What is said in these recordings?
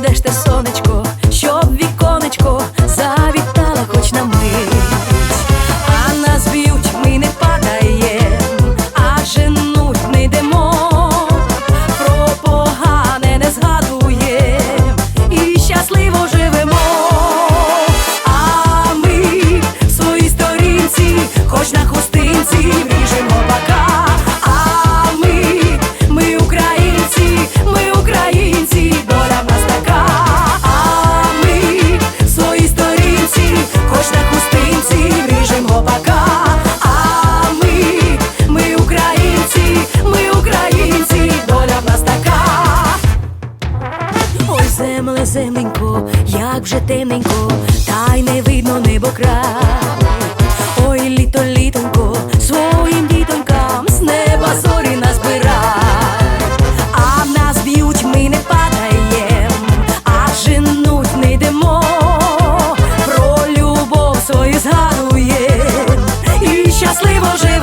desta sorte. земле, земленько, як вже темненько, та й не видно небо небокра. Ой, літо, літонько, своїм дітонкам з неба зорі назбирай, а в нас б'ють, ми не падаєм, а женуть не йдемо, про любов свою згадує і щасливо живе.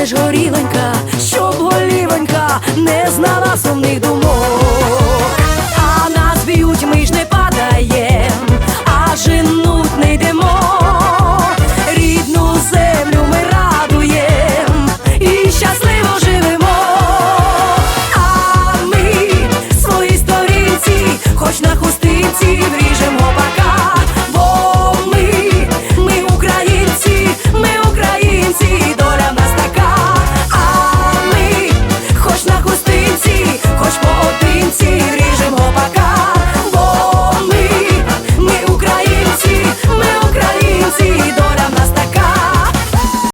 де ж горіленька, щоб голівенька не знала сумних думок.